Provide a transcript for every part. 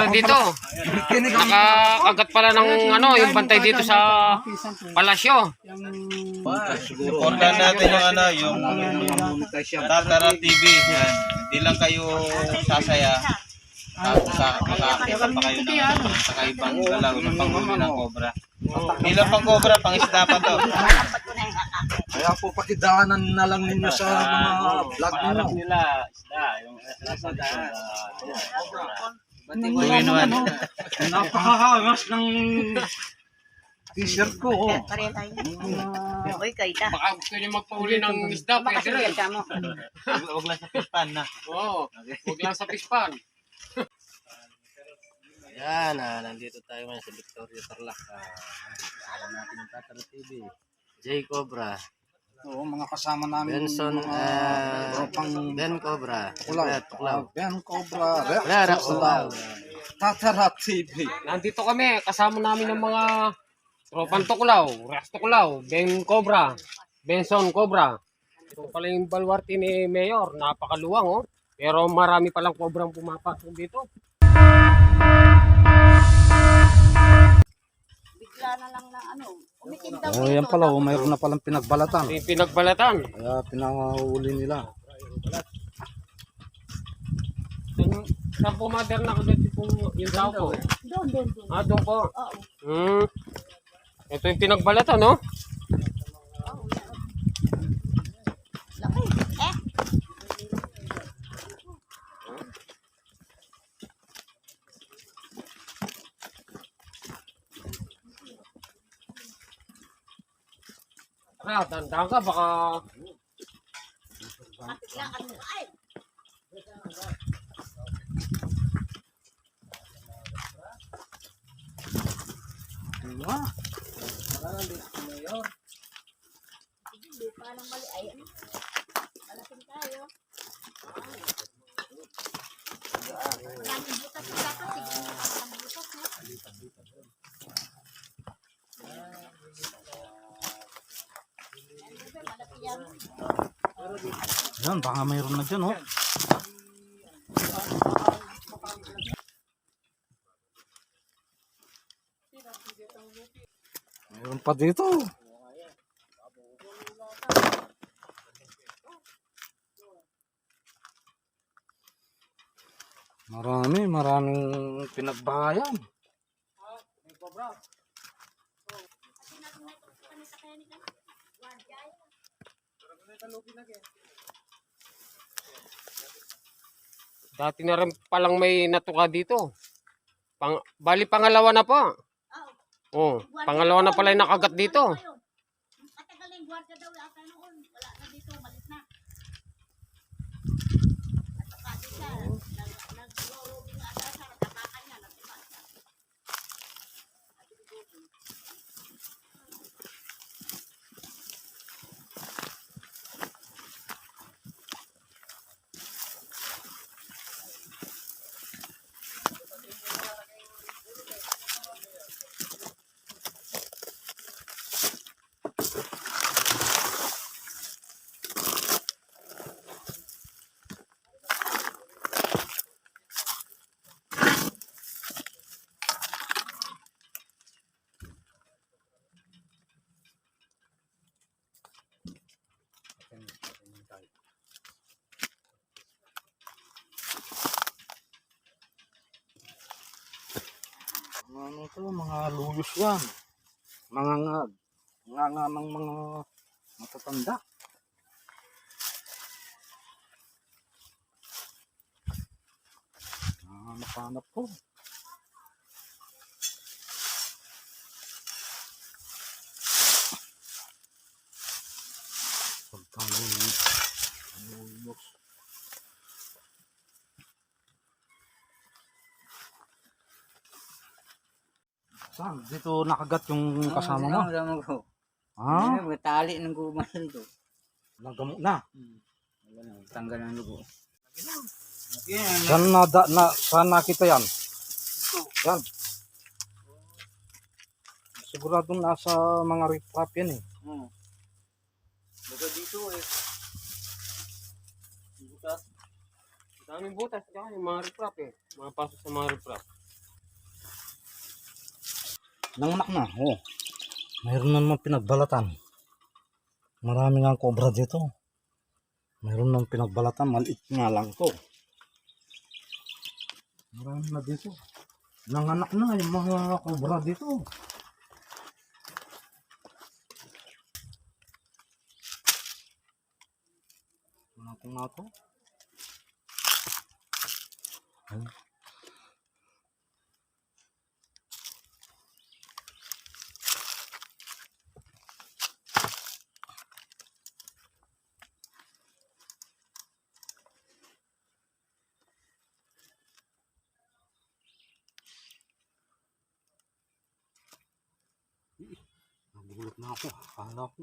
pala dito. Nakakagat pala ng ano, yung bantay dito sa palasyo. Supportan natin yung ano, yung Tatara TV. Yan. Hindi lang kayo sasaya. Tapos sa makakita pa kayo ng sa kaibang galaw ng panghuli ng cobra. Hindi lang pang cobra, pang isda pa to. Kaya po pakidaanan na lang ninyo sa mga vlog ninyo. nila isda, yung isda. Tuwin one. Napakahangas ng t-shirt ko. Oh. Pareho tayo. Uy, kaita. Baka gusto niyo magpahuli ng isda, pwede rin. mo. Huwag lang sa pispan na. Oo, huwag lang sa pispan. Yan, ah, nandito tayo ngayon sa Victoria Tarlac. Ah, kasama natin yung Tatara TV. Jay Cobra, Oo, mga kasama namin. Benson, mga ah, tropang Ben Cobra, Tuklaw. Tuklaw. Ben Cobra. Rex Tuklaw. Tatara TV. Nandito kami, kasama namin ng mga tropang tuklaw, Rex Tuklaw, Ben Cobra, Benson Cobra. Ito pala yung balwarte ni Mayor, napakaluwang oh. Pero marami palang cobrang pumapasok dito. Oh, yan pala. Oh, mayroon na palang pinagbalatan. Yung pinagbalatan. Kaya pinahuli nila. Yung- Saan po mother na kagad yung, yung tao po? Doon, doon, doon. Ah, doon po. Oo. Hmm. Ito yung pinagbalatan, no? Oo, yan. Laki. Tara, tandaan ka, baka... Biglaan mo. Ay. Diba? Hindi pa lang mali. Ay, ano? Malaking tayo. Maraming butas sa dapat. Tignan mo ang butas, no? Malaki yan. Baka mayroon na dyan, oh. Mayroon pa dito. Marami, maraming pinagbahayan. Dati na rin palang may natuka dito. Pang, bali, pangalawa na po. Oh, pangalawa na pala yung nakagat dito. Matagal na yung gwardiya daw yata noon. Wala na dito, malit na. Mga Ano to, mga luyos yan. Mga nga, nga nga ng mga matatanda. Ah, napanap po. Pagkaluyos. Luyos. Saan? Dito nakagat yung kasama mo? Kasama ko. Ha? Ano, tali ng gumahan to. Nagamo na. Wala na, tanggal ang lugo. Saan na, da, na saan nakita yan? Yan. Sigurado nasa mga riprap yan eh. Hmm. Baga dito eh. Butas. Daming butas, kaya yung mga riprap eh. Mga pasok sa mga riprap. Nanganak na, oh. Mayroon na naman pinagbalatan. Marami nga cobra dito. Mayroon nang pinagbalatan, maliit nga lang to. Marami na dito. Nanganak na yung mga cobra dito. Wala ko nga to. Ay. Nagulat na ako. Akala ko.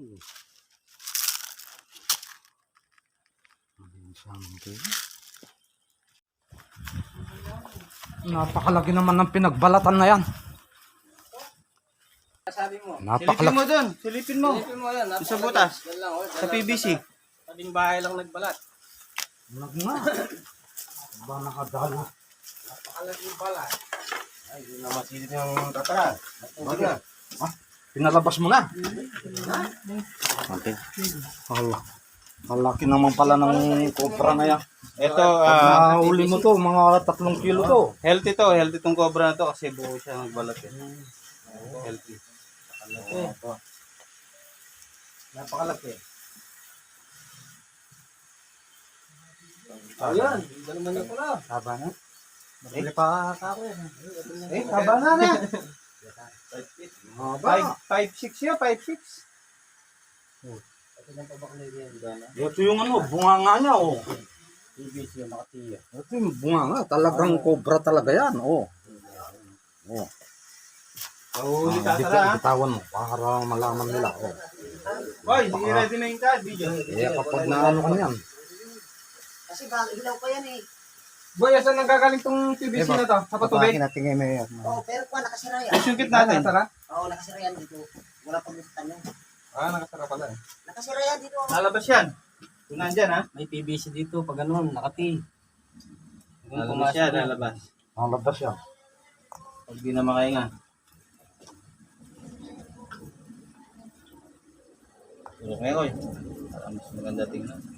Yung saman ko yun? Napakalaki naman ng pinagbalatan na yan. Sabi mo. Silipin Napakalaki. mo dun. Silipin mo. Silipin mo yan. Sa butas. Lang, oh. Sa PVC. Tabing bahay lang nagbalat. Nag nga. Ba nakadalo. Napakalaki pala. Ay, hindi na masilip yung tatara. Huwag na. Pinalabas mo na. Okay. Hala. Malaki naman pala ng cobra na yan. Ito, Pag ah, nahuli mo to, mga tatlong kilo to. healthy to. Healthy tong cobra na to kasi buo siya ng balat eh. Healthy. Napakalaki. Ayan, ganun man yung pala. Haba na. Bili pa ako. Eh, haba na na. Haba. 5'6 yun, 5'6. Ito yung ano, bunganga niya, oh. PVC yung nakatiya. Ito yung bunganga. Talagang cobra talaga yan, oh. Oh. Pahuli Ah, ka bit- tara. bitawan mo para malaman nila, oh. Boy, sige ready na yung card. Video. Eh, kapag naano ka niyan, Kasi bago hilaw pa yan eh. Boy, asan nagkagaling tong PVC na to? Sa patubig? natingin mo yun. Oo, pero kuha nakasira yan. Isungkit natin. Oo, nakasira yan dito. Wala pang gustuhan yan. Ah, nakasara pala eh. Nakasira yan dito. Lalabas yan. Kung nandyan ha. May PVC dito pag ganun, nakati. Lalabas yan, yan. lalabas. ang labas siya. Pag di na makahinga. Tulog ngayon. Para mas maganda tingnan.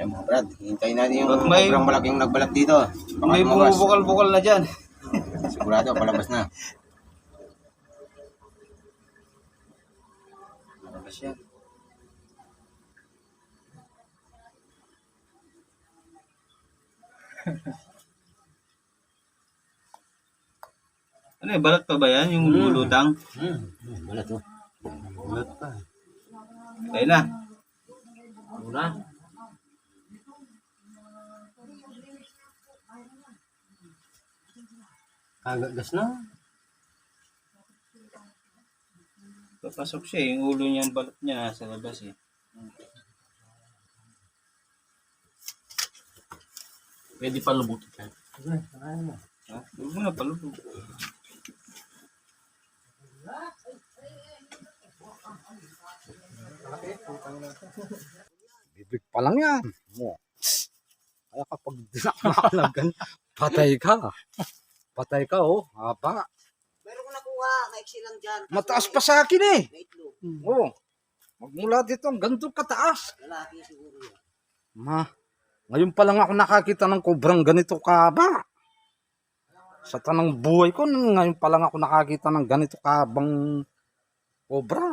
Yan mga brad, hintayin natin yung Pag may- sobrang malaking nagbalat dito. Baka May lumabas. bumubukal-bukal na dyan. Sigurado, palabas na. Palabas yan. Ano eh, balat pa ba yan? Yung bulutang? Hmm, wala to. Balat pa. Kaya na. Una. Kagagas na. Papasok siya eh. Yung ulo niya, yung balat niya nasa labas eh. Pwede pa lubutin ka. Ha? Huwag mo na palubog. Bibig pa lang yan. Oh. Kaya kapag dinakalagan, patay ka. Patay ka, oh. Haba. Meron ko nakuha. Maiksi lang dyan. Mataas pa sa akin eh. May itlog. Oh. Magmula dito, ang ganito kataas. Lalaki siguro yan. Ma, ngayon pa lang ako nakakita ng kobrang ganito kaba. Sa tanang buhay ko, ngayon pa lang ako nakakita ng ganito kabang kobra.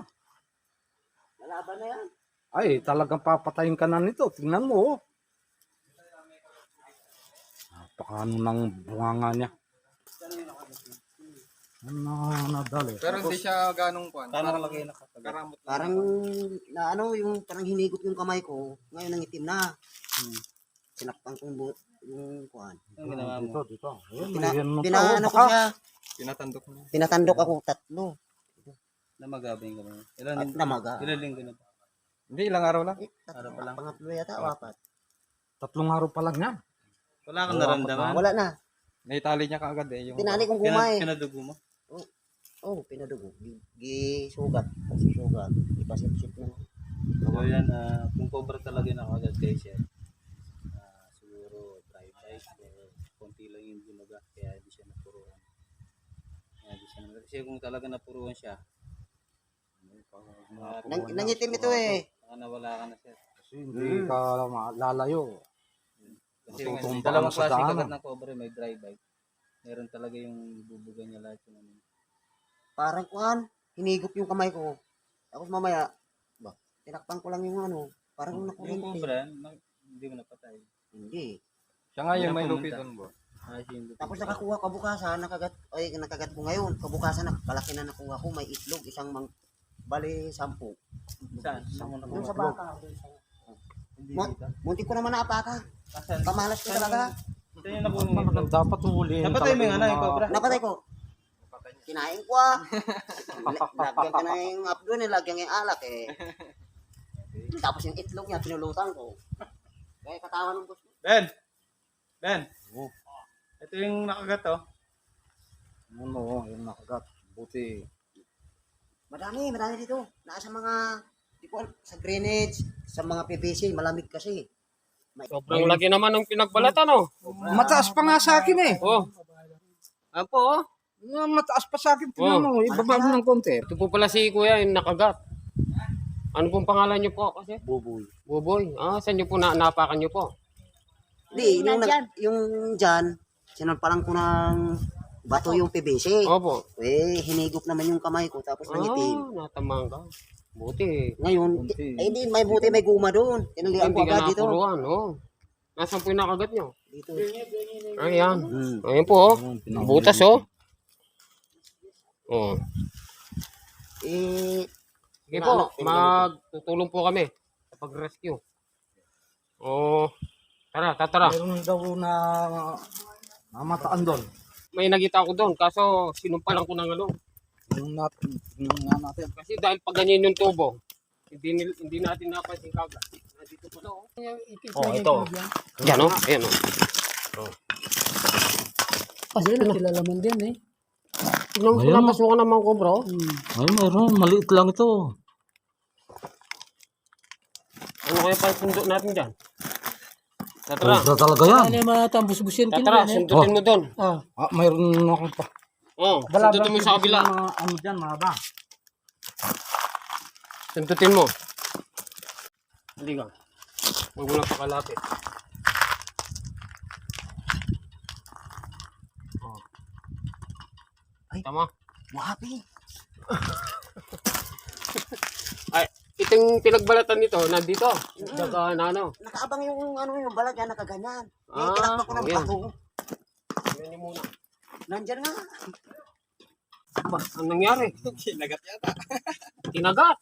Lalaban na yan. Ay, talagang papatayin ka na nito. Tingnan mo, oh. Napakaano ng bunganga niya. Ano nadali? Pero hindi siya ganong kwan. Paano kalaki na Karamot lang. Parang na ano, yung parang hinigot yung kamay ko. Ngayon nangitim na. Hmm. Sinakpan ko yung, bu- yung kuhan. Ang ginawa mo? Dito, dito. Ayun, Pina, mo pinaano oh, ko siya. Tinatandok mo. Pinatandok ako tatlo. Namagabing ka ba? Ilan At linggo? namaga. Ilan linggo na ba? Hindi, ilang araw lang. Eh, tatlo, Araw pa lang. pangatlo yata o apat. Tatlong araw pa lang yan. Wala kang naramdaman? Wala na. Naitali niya kaagad eh. Yung Tinali kong Pina, kumay. pinadugo mo? Oh, pinadugo. Gi- Gisugat. Kasi sugat. Ipasip-sip na. So yan, ah, kung cobra talaga na agad kay sir, ah, siguro dry bite or konti lang yung bumaga kaya hindi siya napuruan. Kasi kung talaga napuruan siya, Nang, nangitim ito eh. baka nawala ka na sir. Kasi hindi ka lalayo. Kasi Matutumba dalawang klase daanan. kagat ng cobra, may dry bite. Meron talaga yung bubuga niya lahat yung ano. Parang kuhan, hinigop yung kamay ko. Tapos mamaya, ba, tinakpan ko lang yung ano, parang Yung nakurinti. cobra, na- hindi mo napatay. Hindi. Siya nga yung may pumunta. lupi doon, bro. Ah, yung Tapos nakakuha kabukasan, nakagat, ay nakagat ko ngayon. Kabukasan, kalaki na nakuha ko, may itlog, isang mang, bali, sampu. Saan? Saan mo Yung nakuha? sa baka. Mo- dito. Munti ko naman naapakan. Asan? Kamalas ko talaga. Yung mo? Dapat, huli. Napatay mo yung yung cobra? Napatay ko. Kinain ko ah. Lagyan ko na yung doon, eh, lagyan yung alak eh. Tapos yung itlog niya, pinulutan ko. Kaya katawan ng boss. Ben! Ben! Oh. Ito yung nakagat oh. Ano, yung nakagat. Buti. Madami, madami dito. Nasa mga, di ko alam, sa drainage, sa mga PVC, malamig kasi. Sobrang laki naman ng pinagbalatan, oh. Mataas pa nga sa akin eh. Oh. Ano po, oh. Nga, Mataas pa sa akin. Tingnan mo, ibaba mo ng konti. Ito po pala si Kuya, yung nakagat. Ano pong pangalan niyo po kasi? Buboy. Buboy. Ah, saan niyo po na napakan niyo po? Hindi, yung, nag- yung dyan, sinalpalan ko ng bato yung PVC. Opo. Eh, hinigop naman yung kamay ko, tapos nangitim. Ah, natamaan ka. Buti. Ngayon, Kunti. eh hindi, may buti, may guma doon. Tinalian ko Hindi ka agad dito. napuruan, oh. Nasaan po yung nakagat niyo? Dito. Ayan. Hmm. Ayan po, oh. Butas, oh. Oh. Eh, Sige Ano, po, magtutulong po kami sa pag-rescue. Oh, tara, tatara. Meron daw na namataan doon. May nakita ko doon, kaso sinumpalan ko ng ano. Yung natin, yung nga natin. Kasi dahil pag ganyan yung tubo, hindi, nil- hindi natin napansin kagad. Nandito po daw. Oh, ito. Yan, oh. Ayan, oh. Kasi nakilalaman din eh. Tignan mo, Ayan, pinapasukan naman ko, bro. Ay, meron. Maliit lang ito. Ano kaya pa sundo natin dyan? Tatara. Cobra talaga yan. Ano yung mga tambus-busin Tatara, eh. sundutin mo doon. Ah, Ah, mayroon ako pa. Oh, sundutin mo sa kabila. Mga ano dyan, mahaba. Sundutin mo. Hindi ka. Huwag mo lang pakalapit. Ay. Tama. wapi. Ay, itong pinagbalatan nito, nandito. Daga na ano. Nakaabang yung ano yung balag yan, nakaganyan. Eh, Ah, tinakpan ko ng oh, yan. bato. Yan muna. Nandyan nga. Ba, anong nangyari? Kinagat yata. Kinagat.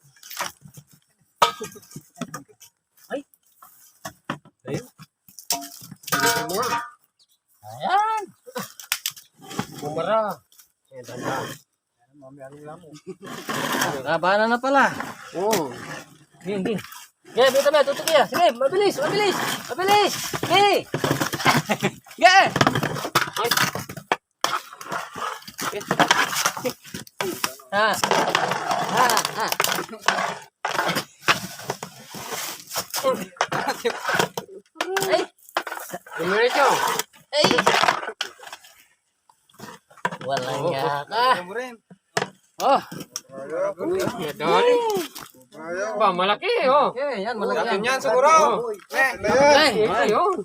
Ay. Ayun. Nga. Ayan. Bumara. Labanan na pala. Oo. Hindi, hindi. Yeah, dito ba, tutok ya. Sige, mabilis, mabilis. Mabilis. Yeah. Ay. Ha. Ha, ha. Ay, Dumiretso. ay. Walang Oo. yaka. Oh, Eh, dali. Ba, malaki, oh. okay, yan, malaki yan. Yan siguro! Ay, Eh, ayun.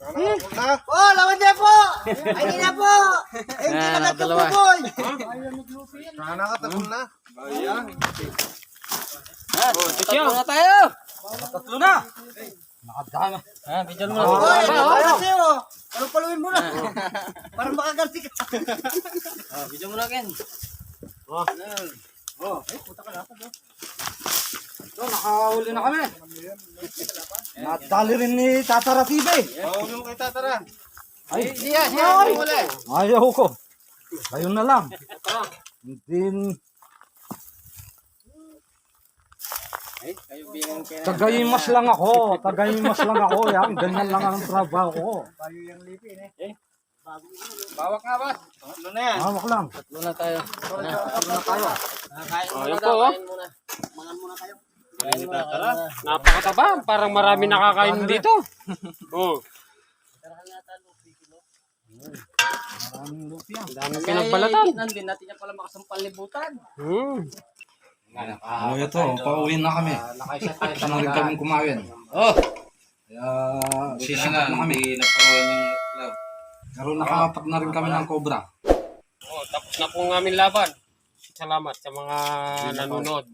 Oh, lawan niya po! Ay, hindi na po! Ay, hindi na dalawa. boy! Ah, tatlo na tayo. Tatlo na. Nakadama. Ah, bidyan mo na. Boy, ano oh. kasi oh? Palupaluin mo na. Para makaganti ka. Ah, bidyan mo na, Ken. Ito, nakahuli na kami. Nadali rin ni Tatara TV. Mahuli mo kay Tatara. Ay, Siya, siya. Wala. ayaw ko. Ayun na lang. Hindi. Tagayimas lang ako. Tagayimas lang ako. Yan. Ganyan lang ang trabaho ko. Bawak nga ba? Ano na yan? Hawak lang. Tatlo na tayo. Oh, ayun po, oh. Napakataba. Parang marami nakakain dito. Oh. Maraming lupi yan. Ang daming pinagbalatan. Nandun natin niya pala makasampal libutan. Hmm. Oh, ito, pauwi na kami. Nakaisa tayo Gusto na rin kami kumawin. Oh! Kaya sisikat na na kami. hindi napakuha yung Pero nakapag na rin kami ng cobra. Oh, tapos na po ang aming laban. Salamat sa mga nanonood.